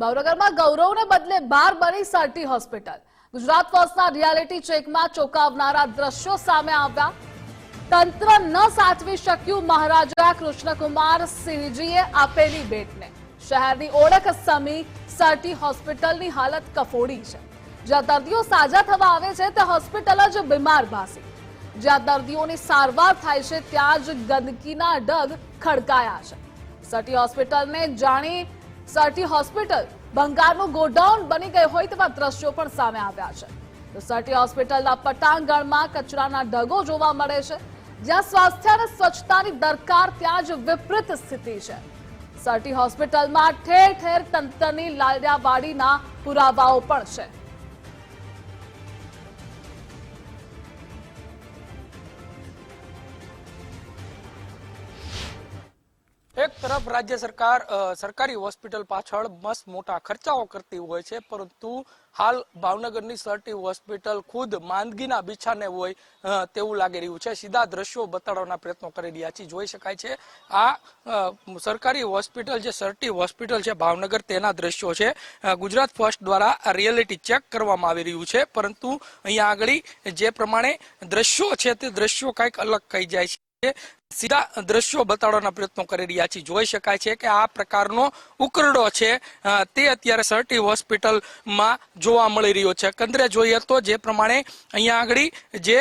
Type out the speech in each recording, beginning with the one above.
ભાવનગરમાં ગૌરવને બદલે બાર બની સરટી હોસ્પિટલ. ગુજરાત ફર્સ્ટના રિયાલિટી ચેકમાં ચોંકાવનારા દ્રશ્યો સામે આવ્યા. તંત્ર ન સાચવી શક્યું મહારાજા કૃષ્ણકુમાર સિંહજીએ આપેલી ભેટને. શહેરની ઓળખ સમી સરટી હોસ્પિટલની હાલત કફોડી છે. જ્યાં દર્દીઓ સાજા થવા આવે છે તે હોસ્પિટલ જ બીમાર ભાસી. જ્યાં દર્દીઓની સારવાર થાય છે ત્યાં જ ગંદકીના ડગ ખડકાયા છે. સટી હોસ્પિટલને જાણી સટી હોસ્પિટલ ભંગારનું ગોડાઉન બની ગયું હોય તેવા દ્રશ્યો પણ સામે આવ્યા છે. તો સર્ટી હોસ્પિટલના પટાંગણમાં કચરાના ઢગો જોવા મળે છે. જ્યાં સ્વાસ્થ્ય અને સ્વચ્છતાની દરકાર ત્યાં જ વિપરીત સ્થિતિ છે. સર્ટી હોસ્પિટલમાં ઠેર ઠેર તંત્રની લાલિયાવાડીના પુરાવાઓ પણ છે. એક તરફ રાજ્ય સરકાર સરકારી હોસ્પિટલ પાછળ મસ્ત મોટા ખર્ચાઓ કરતી હોય છે, પરંતુ હાલ ભાવનગરની સરટી હોસ્પિટલ ખુદ માંદગીના બિછાને હોય તેવું લાગી રહ્યું છે. સીધા દ્રશ્યો બતાડવાના પ્રયત્નો કરી રહ્યા છે. જોઈ શકાય છે, આ સરકારી હોસ્પિટલ જે સરટી હોસ્પિટલ છે ભાવનગર, તેના દ્રશ્યો છે. ગુજરાત ફર્સ્ટ દ્વારા રિયાલિટી ચેક કરવામાં આવી રહ્યું છે, પરંતુ અહીંયા આગળ જે પ્રમાણે દ્રશ્યો છે, તે દ્રશ્યો કંઈક અલગ કહી જાય છે. સીધા દ્રશ્યો બતાડવાના પ્રયત્નો કરી રહ્યા છીએ જોઈ શકાય છે કે આ પ્રકારનો ઉકરડો છે તે અત્યારે સરટી હોસ્પિટલમાં જોવા મળી રહ્યો છે. કંદરે જોઈએ તો જે પ્રમાણે અહીંયા આગળ જે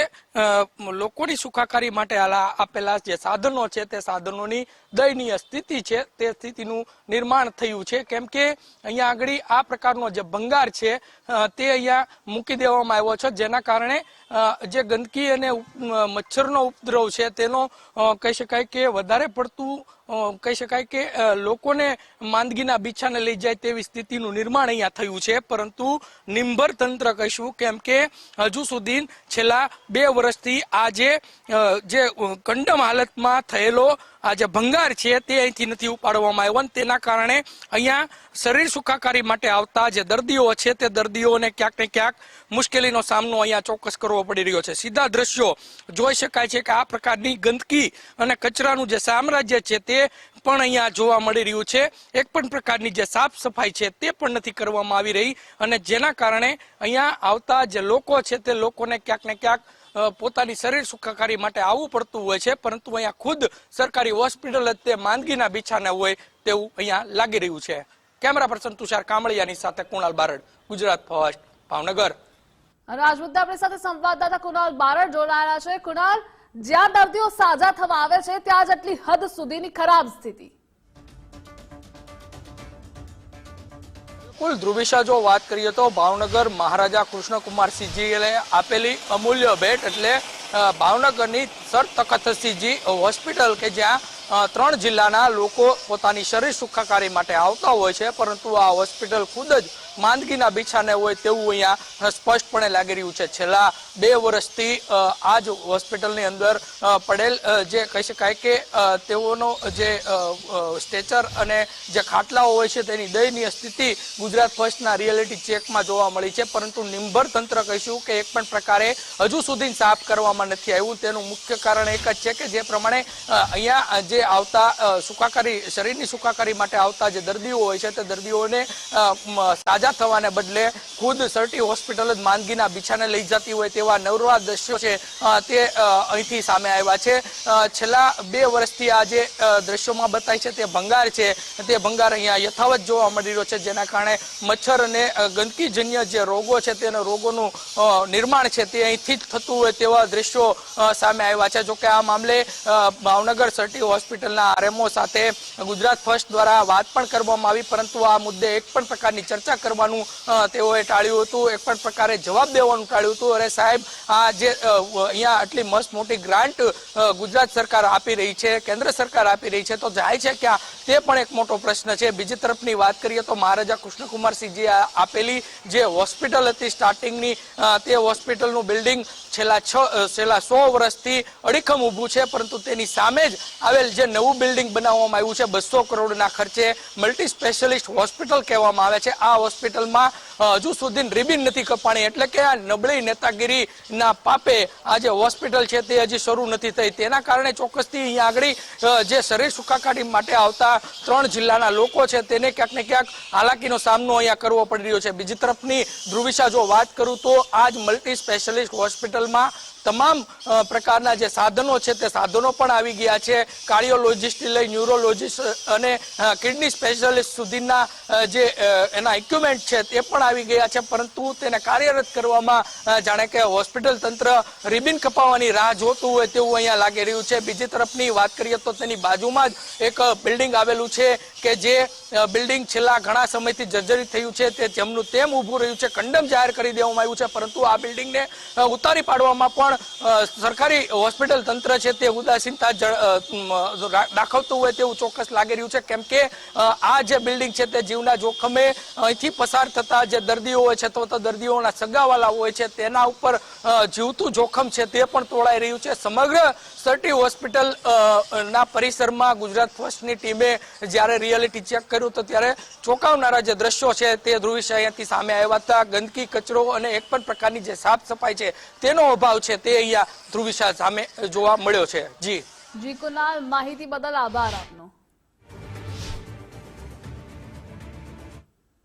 લોકોની સુખાકારી માટે આપેલા જે સાધનો છે, તે સાધનોની દયનીય સ્થિતિ છે, તે સ્થિતિનું નિર્માણ થયું છે. કેમ કે અહીંયા આગળ આ પ્રકારનો જે ભંગાર છે તે અહીંયા મૂકી દેવામાં આવ્યો છે. જેના કારણે જે ગંદકી અને મચ્છરનો ઉપદ્રવ છે, તેનો કહી શકાય કે વધારે પડતું કહી શકાય કે લોકોને માંદગીના બીછાને લઈ જાય તેવી સ્થિતિનું નિર્માણ અહીંયા થયું છે. પરંતુ નિંભર તંત્ર કહીશું કેમ કે હજુ સુધી છેલ્લા બે વર્ષથી આ જે કંડમ હાલતમાં થયેલો આ જે ભંગાર છે તે અહીંથી નથી ઉપાડવામાં આવ્યો અને તેના કારણે અહીંયા શરીર સુખાકારી માટે આવતા જે દર્દીઓ છે તે દર્દીઓને ક્યાંક ને ક્યાંક મુશ્કેલીનો સામનો અહીંયા ચોક્કસ કરવો પડી રહ્યો છે. સીધા દ્રશ્યો જોઈ શકાય છે કે આ પ્રકારની ગંદકી અને કચરાનું જે સામ્રાજ્ય છે તે પણ અહીંયા જોવા મળી રહ્યું છે, એક પણ પ્રકારની જે સાફ સફાઈ છે તે પણ નથી કરવામાં આવી રહી અને જેના કારણે અહીંયા આવતા જે લોકો છે તે લોકોને ક્યાંક ને ક્યાંક પોતાની શરીર સુખાકારી માટે આવવું પડતું હોય છે, પરંતુ અહીંયા ખુદ સરકારી હોસ્પિટલ જ તે માંદગીના બિછાને હોય તેવું અહીંયા લાગી રહ્યું છે. કેમેરા પર્સન તુષાર કામળિયાની સાથે કુણાલ બારડ, ગુજરાત ફર્સ્ટ, ભાવનગર. અને આજ મુદ્દે આપણી સાથે સંવાદદાતા કુણાલ બારડ જોડાયેલા છે. કુણાલ જ્યાં દર્દીઓ સાજા થવા આવે છે, ત્યાં જ આટલી હદ સુધીની ખરાબ સ્થિતિ. કુલ ધ્રુવિશા જો વાત કરીએ તો ભાવનગર મહારાજા કૃષ્ણકુમારસિંહજીએ આપેલી અમૂલ્ય ભેટ એટલે ભાવનગરની સર તખતસિંહજી હોસ્પિટલ કે જ્યાં ત્રણ જિલ્લાના લોકો પોતાની શરીર સુખાકારી માટે આવતા હોય છે, પરંતુ આ હોસ્પિટલ ખુદ જ માંદગીના બિછાને હોય તેવું અહીંયા સ્પષ્ટપણે લાગી રહ્યું છે. છેલ્લા બે વર્ષથી આ જ હોસ્પિટલની અંદર પડેલ જે કહી શકાય કે તેઓનો જે સ્ટેચર અને જે ખાટલાઓ હોય છે તેની દયનીય સ્થિતિ ગુજરાત ફર્સ્ટના રિયાલિટી ચેકમાં જોવા મળી છે, પરંતુ નિંભર તંત્ર કહીશું કે એક પણ પ્રકારે હજુ સુધી સાફ કરવામાં નથી આવ્યું. તેનું મુખ્ય કારણ એક જ છે કે જે પ્રમાણે અહીંયા જે આવતા સુખાકારી, શરીરની સુખાકારી માટે આવતા જે દર્દીઓ હોય છે, તે દર્દીઓને સાજા થવાને બદલે ખુદ સરટી હોસ્પિટલ જ માંદગીના બિછાને લઈ જતી હોય તેવા નવરવા દ્રશ્યો છે તે અહીંથી સામે આવ્યા છે. છેલ્લા બે વર્ષથી આ જે દ્રશ્યોમાં બતાય છે, તે ભંગાર છે. તે ભંગાર અહીંયા યથાવત જોવા મળી રહ્યો છે, જેના કારણે મચ્છર અને ગંદકીજન્ય જે રોગો છે તેના રોગોનું નિર્માણ છે, તે અહીંથી જ થતું હોય તેવા દ્રશ્યો સામે આવ્યા છે. જોકે આ મામલે ભાવનગર સરટી હોસ્પિટલના આરએમઓ સાથે ગુજરાત ફર્સ્ટ દ્વારા વાત પણ કરવામાં આવી, પરંતુ આ મુદ્દે એક પણ પ્રકારની ચર્ચા કરવાનું તેઓએ ટાળ્યું હતું, એક પણ પ્રકારે જવાબ દેવાનું ટાળ્યું હતું. અરે સાહેબ, આ જે અહીંયા આટલી મસ્ત મોટી ગ્રાન્ટ ગુજરાત સરકાર આપી રહી છે, કેન્દ્ર સરકાર આપી રહી છે, તો જાય છે ક્યાં? તે પણ એક મોટો પ્રશ્ન છે. બીજી તરફની વાત કરીએ તો મહારાજા કૃષ્ણકુમારસિંહજીએ આપેલી જે હોસ્પિટલ હતી સ્ટાર્ટિંગની તે હોસ્પિટલનું બિલ્ડિંગ છેલ્લા છ છેલ્લા સો વર્ષથી અડીખમ ઊભું છે, પરંતુ તેની સામે જ આવેલ જે નવું બિલ્ડિંગ બનાવવામાં આવ્યું છે, બસો કરોડના ખર્ચે મલ્ટી સ્પેશિયલિસ્ટ હોસ્પિટલ કહેવામાં આવે છે. આ હોસ્પિટલમાં હજુ સુધી રિબિન નથી કપાણી, એટલે કે આ નબળી નેતાગીરીના પાપે આ જે હોસ્પિટલ છે તે હજી શરૂ નથી થઈ. તેના કારણે ચોક્કસથી અહીંયા આગળ જે શરીર સુખાકારી માટે આવતા ત્રણ જિલ્લાના લોકો છે, તેને ક્યાંક ને ક્યાંક હાલાકીનો સામનો અહીંયા કરવો પડી રહ્યો છે. બીજી તરફની ધ્રુવિશા જો વાત કરું તો આ જ મલ્ટી સ્પેશિયલિસ્ટ હોસ્પિટલમાં તમામ પ્રકારના જે સાધનો છે તે સાધનો પણ આવી ગયા છે. કાર્ડિયોલોજિસ્ટથી લઈ ન્યુરોલોજિસ્ટ અને કિડની સ્પેશિયાલિસ્ટ સુધીના જે એના ઇક્વિપમેન્ટ છે તે પણ આવી ગયા છે, પરંતુ તેને કાર્યરત કરવામાં જાણે કે હોસ્પિટલ તંત્ર રિબિન કપાવવાની રાહ જોતું હોય તેવું અહીંયા લાગી રહ્યું છે. બીજી તરફની વાત કરીએ તો તેની બાજુમાં જ એક બિલ્ડિંગ આવેલું છે કે જે બિલ્ડિંગ છેલ્લા ઘણા સમયથી જર્જરિત થયું છે. તે જેમનું તેમ ઊભું રહ્યું છે. કંડમ જાહેર કરી દેવામાં આવ્યું છે, પરંતુ આ બિલ્ડિંગને ઉતારી પાડવામાં પણ સરકારી હોસ્પિટલ તંત્ર છે તે ઉદાસીનતા દાખવતું હોય તેવું ચોક્કસ લાગી રહ્યું છે. કેમ કે આ જે બિલ્ડિંગ છે તે જીવના જોખમે અહીંથી પસાર થતા જે દર્દીઓ હોય છે તો દર્દીઓના સગાવાલા હોય છે તેના ઉપર જીવતું જોખમ છે તે પણ તોડાઈ રહ્યું છે. સમગ્ર સર્ટી હોસ્પિટલ ના પરિસરમાં ગુજરાત ફર્સ્ટની ટીમે જ્યારે રિયાલિટી ચેક કર્યું તો ત્યારે ચોંકાવનારા જે દ્રશ્યો છે તે ધ્રુવિશ અહીંયાથી સામે આવ્યા હતા. ગંદકી, કચરો અને એક પણ પ્રકારની જે સાફ સફાઈ છે તેનો અભાવ છે તે અહીંયા ધ્રુવિશા સામે જોવા મળ્યો છે. જી. જી કુનાલ માહિતી બદલ આભાર આપનો.